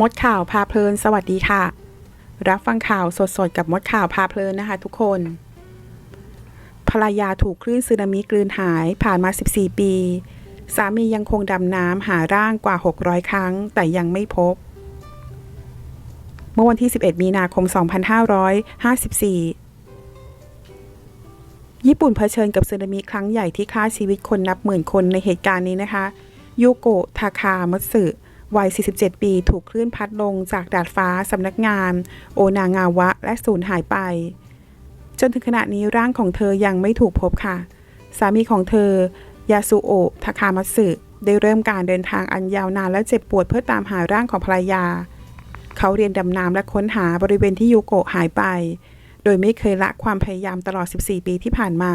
มดข่าวพาเพลิน สวัสดีค่ะ รับฟังข่าวสดๆ กับมดข่าวพาเพลินนะคะ ทุกคน ภรรยาถูกคลื่นสึนามิกลืนหายผ่านมา 14 ปี สามียังคงดำน้ำหาร่างกว่า 600 ครั้ง แต่ยังไม่พบ เมื่อวันที่ 11 มีนาคม 2554ญี่ปุ่นเผชิญกับสึนามิครั้งใหญ่ที่ฆ่าชีวิตคนนับหมื่นคนในเหตุการณ์นี้นะคะยูโกะทาคามัตสึ วัย 47 ปี ถูกคลื่นพัดลงจากดาดฟ้าสำนักงาน โอนางาวะ และสูญหายไป จนถึงขณะนี้ร่างของเธอยังไม่ถูกพบค่ะ สามีของเธอยาสุโอะทาคามัตสึได้เริ่มการเดินทางอันยาวนานและเจ็บปวดเพื่อตามหาร่างของภรรยา เขาเรียนดำน้ำและค้นหาบริเวณที่ยูโกะหายไป โดยไม่เคยละความพยายามตลอด 14 ปีที่ผ่านมา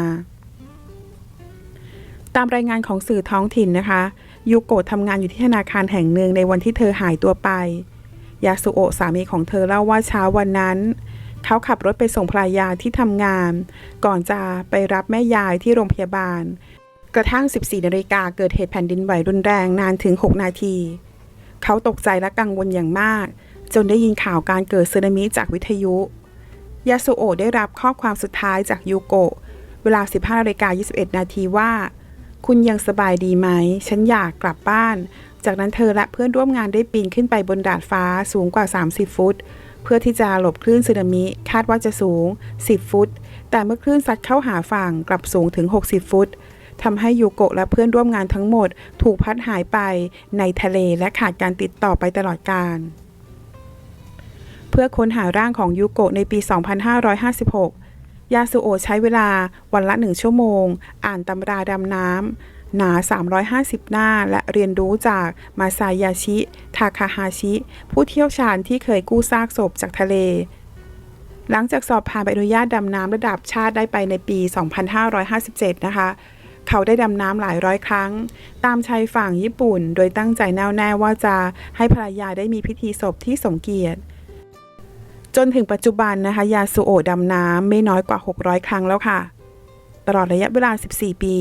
ตามรายงานของสื่อท้องถิ่นนะคะ ยูโกะทำงานอยู่ที่ธนาคารแห่งหนึ่งในวันที่เธอหายตัวไป ยาสุโอะสามีของเธอเล่าว่าเช้าวันนั้น เขาขับรถไปส่งภรรยาที่ทำงาน ก่อนจะไปรับแม่ยายที่โรงพยาบาล กระทั่ง 14นาฬิกาเกิดเหตุแผ่นดินไหวรุนแรงนานถึง 6 นาที เขาตกใจและกังวลอย่างมาก จนได้ยินข่าวการเกิดสึนามิจากวิทยุ ยาสุโอะได้รับข้อความสุดท้ายจากยูโกะเวลา 15นาฬิกา21 นาทีว่า คุณยังสบายดีไหม ฉันอยากกลับบ้าน จากนั้นเธอและเพื่อนร่วมงานได้ปีนขึ้นไปบนดาดฟ้าสูงกว่า 30 ฟุต เพื่อที่จะหลบคลื่นสึนามิ คาดว่าจะสูง 10 ฟุต แต่เมื่อคลื่นซัดเข้าหาฝั่งกลับสูงถึง 60 ฟุตทำให้ยูโกะและเพื่อนร่วมงานทั้งหมด ถูกพัดหายไปในทะเลและขาดการติดต่อไปตลอดกาลเพื่อค้นหาร่างของยูโกะในปี 2556 ยาสุโอะใช้เวลาวันละหนึ่งชั่วโมง อ่านตำราดำน้ำหนา 350 หน้า และเรียนรู้จากมาซายาชิ ทาคาฮาชิ ผู้เที่ยวชาญที่เคยกู้ซากศพจากทะเล หลังจากสอบผ่านใบอนุญาตดำน้ำระดับชาติได้ไปในปี 2557 นะคะเขาได้ดำน้ำหลายร้อยครั้ง ตามชายฝั่งญี่ปุ่น โดยตั้งใจแน่วแน่ว่าจะให้ภรรยาได้มีพิธีศพที่สมเกียรติ จนถึงปัจจุบันนะคะยาสุโอดำน้ำไม่น้อยกว่า 600 ครั้งแล้วค่ะ ตลอดระยะเวลา 14 ปี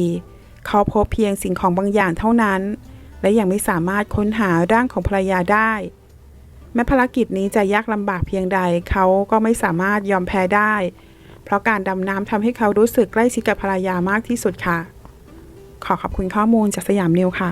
เขาพบเพียงสิ่งของบางอย่างเท่านั้น และยังไม่สามารถค้นหาร่างของภรรยาได้ แม้ภารกิจนี้จะยากลำบากเพียงใดเขาก็ไม่สามารถยอมแพ้ได้ เพราะการดำน้ำทำให้เขารู้สึกใกล้ชิดกับภรรยามากที่สุดค่ะ ขอขอบคุณข้อมูลจากสยามนิวค่ะ